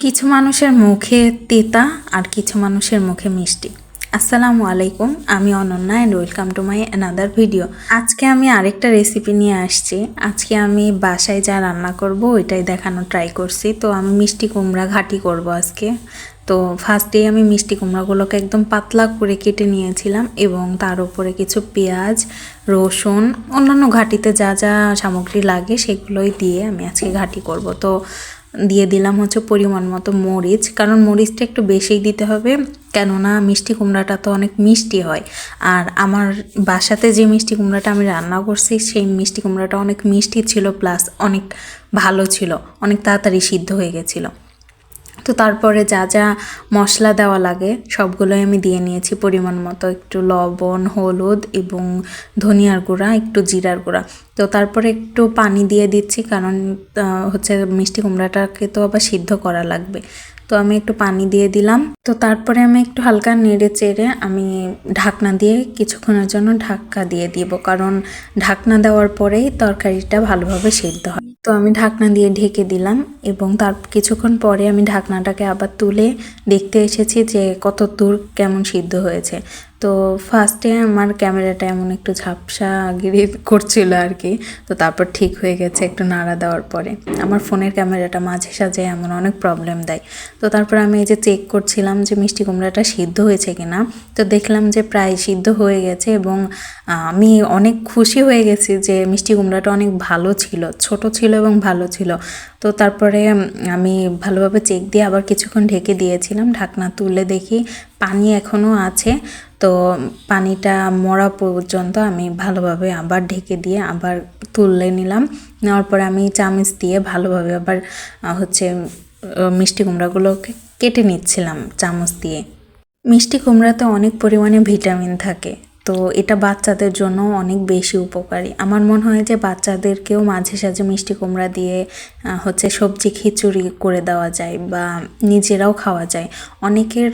কিছু মানুষের মুখে তেতা আর কিছু মানুষের মুখে মিষ্টি। আসসালামু আলাইকুম, আমি Ananya and welcome to my another video আজকে আমি আরেকটা রেসিপি নিয়ে আসছি। আজকে আমি বাসায় যা রান্না করব, ওইটাই দেখানো ট্রাই করছি। তো আমি মিষ্টি কুমড়া ঘাটি করব আজকে। তো ফার্স্টেই আমি মিষ্টি কুমড়াগুলোকে একদম পাতলা করে কেটে নিয়েছিলাম এবং তার উপরে কিছু পেঁয়াজ, রসুন, অন্যান্য ঘাটিতে যা যা সামগ্রী লাগে সেগুলোই দিয়ে আমি আজকে ঘাটি করব। তো দিয়ে দিলাম হচ্ছে পরিমাণ মতো মরিচ। কারণ মরিচটা একটু বেশিই দিতে হবে, কেননা মিষ্টি কুমড়াটা তো অনেক মিষ্টি হয়। আর আমার বাসাতে যে মিষ্টি কুমড়াটা আমি রান্না করছি, সেই মিষ্টি কুমড়াটা অনেক মিষ্টি ছিল, প্লাস অনেক ভালো ছিল, অনেক তাড়াতাড়ি সিদ্ধ হয়ে গেছিল। তো তারপরে যা যা মশলা দেওয়া লাগে, সবগুলোই আমি দিয়ে নিয়েছি পরিমাণ মতো। একটু লবণ, হলুদ এবং ধনিয়ার গুঁড়া, একটু জিরার গুঁড়া। তো তারপরে একটু পানি দিয়ে দিচ্ছি কারণ হচ্ছে মিষ্টি কুমড়াটাকে তো আবার সিদ্ধ করা লাগবে। তো আমি একটু পানি দিয়ে দিলাম। তো তারপরে আমি একটু হালকা নেড়ে চেড়ে আমি ঢাকনা দিয়ে কিছুক্ষণের জন্য ঢাকা দিয়ে দিব। কারণ ঢাকনা দেওয়ার পরেই তরকারিটা ভালোভাবে সিদ্ধ হয়। তো আমি ঢাকনা দিয়ে ঢেকে দিলাম এবং তার কিছুক্ষণ পরে আমি ঢাকনাটাকে আবার তুলে দেখতে এসেছি যে কত দূর কেমন সিদ্ধ হয়েছে। তো ফার্স্টে আমার ক্যামেরাটা এমন একটু ঝাপসা গিরি করছিল আর কি তো তারপর ঠিক হয়ে গেছে একটু নাড়া দেওয়ার পরে। আমার ফোনের ক্যামেরাটা মাঝে সাঝে এমন অনেক প্রবলেম দেয়। তো তারপর আমি এই যে চেক করছিলাম যে মিষ্টি কুমড়াটা সিদ্ধ হয়েছে কিনা, তো দেখলাম যে প্রায় সিদ্ধ হয়ে গেছে এবং আমি অনেক খুশি হয়ে গেছি যে মিষ্টি কুমড়াটা অনেক ভালো ছিল, ছোট ছিল এবং ভালো ছিল। তো তারপরে আমি ভালোভাবে চেক দিয়ে আবার কিছুক্ষণ ঢেকে দিয়েছিলাম, ঢাকনা তুলে দেখি পানি এখনও আছে। তো পানিটা মরা পর্যন্ত আমি ভালোভাবে আবার ঢেকে দিয়ে আবার তুলে নিলাম। নেওয়ার পরে আমি চামচ দিয়ে ভালোভাবে আবার হচ্ছে মিষ্টি কুমড়াগুলোকে কেটে নিচ্ছিলাম চামচ দিয়ে। মিষ্টি কুমড়াতে অনেক পরিমাণে ভিটামিন থাকে। তো এটা বাচ্চাদের জন্য অনেক বেশি উপকারী। আমার মনে হয় যে বাচ্চাদেরকেও মাঝে সাঝে মিষ্টি কুমড়া দিয়ে হচ্ছে সবজি খিচুড়ি করে দেওয়া যায় বা নিজেরাও খাওয়া যায়। অনেকের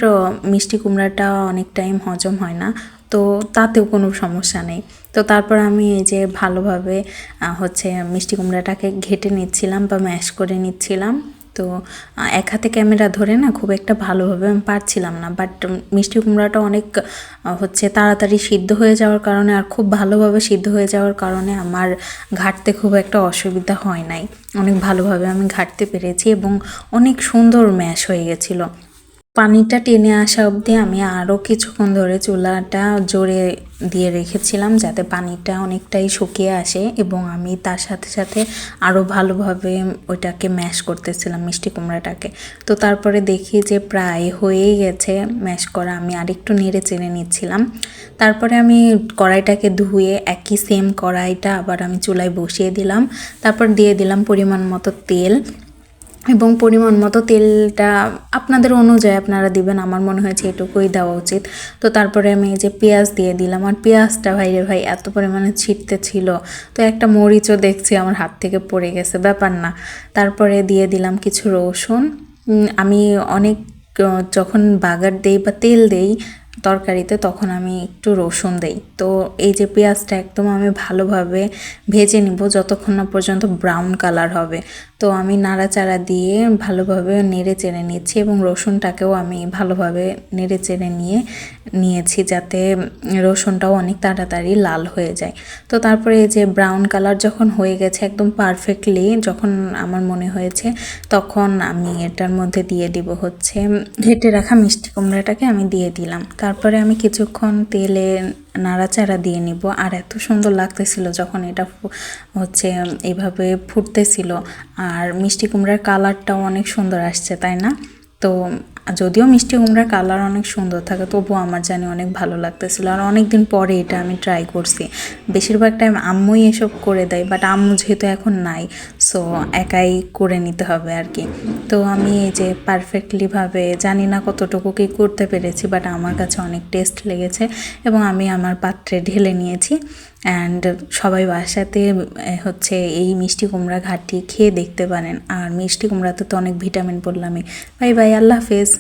মিষ্টি কুমড়াটা অনেক টাইম হজম হয় না, তো তাতেও কোনো সমস্যা নেই। তো তারপর আমি এই যে ভালোভাবে হচ্ছে মিষ্টি কুমড়াটাকে ঘেটে নিচ্ছিলাম বা ম্যাশ করে নিচ্ছিলাম। তো এক হাতে ক্যামেরা ধরে না খুব একটা ভালোভাবে আমি পারছিলাম না। বাট মিষ্টি কুমড়াটা অনেক হচ্ছে তাড়াতাড়ি সিদ্ধ হয়ে যাওয়ার কারণে আর খুব ভালোভাবে সিদ্ধ হয়ে যাওয়ার কারণে আমার ঘাটতে খুব একটা অসুবিধা হয় নাই। অনেক ভালোভাবে আমি ঘাটতে পেরেছি এবং অনেক সুন্দর ম্যাশ হয়ে গেছিল। পানিটা টেনে আসা অবধি আমি আরও কিছুক্ষণ ধরে চুলাটা জোরে দিয়ে রেখেছিলাম যাতে পানিটা অনেকটাই শুকিয়ে আসে এবং আমি তার সাথে সাথে আরও ভালোভাবে ওইটাকে ম্যাশ করতেছিলাম মিষ্টি কুমড়াটাকে। তো তারপরে দেখি যে প্রায় হয়েই গেছে ম্যাশ করা, আমি আরেকটু নেড়ে চেড়ে নিচ্ছিলাম। তারপরে আমি কড়াইটাকে ধুয়ে একই সেম কড়াইটা আবার আমি চুলায় বসিয়ে দিলাম। তারপর দিয়ে দিলাম পরিমাণ মতো তেল। এবং পরিমাণ মতো তেলটা আপনাদের অনুযায়ী আপনারা দিবেন, আমার মনে হয়েছে এটুকুই দেওয়া উচিত। তো তারপরে আমি এই যে পেঁয়াজ দিয়ে দিলাম, আর পেঁয়াজটা ভাই রে ভাই এত পরিমাণে ছিটতে ছিল, তো একটা মরিচও দেখছি আমার হাত থেকে পড়ে গেছে, ব্যাপার না। তারপরে দিয়ে দিলাম কিছু রসুন আমি অনেক যখন বাগার দেই বা তেল দেই তরকারিতে, তখন আমি একটু রসুন দেই। তো এই যে পেঁয়াজটা একদম আমি ভালোভাবে ভেজে নিব, যতক্ষণ না পর্যন্ত ব্রাউন কালার হবে। তো আমি নাড়াচাড়া দিয়ে ভালোভাবে নেড়ে চেড়ে নিচ্ছি এবং রসুনটাকেও আমি ভালোভাবে নেড়ে চেড়ে নিয়ে, নিয়েছি যাতে রসুনটাও অনেক তাড়াতাড়ি লাল হয়ে যায়। তো তারপরে এই যে ব্রাউন কালার যখন হয়ে গেছে একদম পারফেক্টলি যখন আমার মনে হয়েছে, তখন আমি এটার মধ্যে দিয়ে দিব হচ্ছে হেঁটে রাখা মিষ্টি কুমড়াটাকে আমি দিয়ে দিলাম। তারপরে আমি কিছুক্ষণ তেলে নাড়াচাড়া দিয়ে নিব। আর এত সুন্দর লাগতেছিল যখন এটা হচ্ছে এভাবে ফুটতেছিল। আর মিষ্টি কুমড়ার কালারটাও অনেক সুন্দর আসছে, তাই না? তো যদিও মিষ্টি কুমড়ার কালার অনেক সুন্দর থাকে, তবুও আমার জানি অনেক ভালো লাগতেছিল। আর অনেক দিন পরে এটা আমি ট্রাই করছি। বেশিরভাগ টাইম আম্মুই এসব করে দেয় বাট আম্মু যেহেতু এখন নাই সো একাই করে নিতে হবে আর কি। তো আমি এই যে পারফেক্টলিভাবে জানি না কতটুকু কি করতে পেরেছি বাট আমার কাছে অনেক টেস্ট লেগেছে এবং আমি আমার পাত্রে ঢেলে নিয়েছি। অ্যান্ড সবাই বাসাতে হচ্ছে এই মিষ্টি কুমড়া ঘাটি খেয়ে দেখতে পারেন। আর মিষ্টি কুমড়াতে তো অনেক ভিটামিন বললামই বাই বাই, আল্লাহ হাফেজ।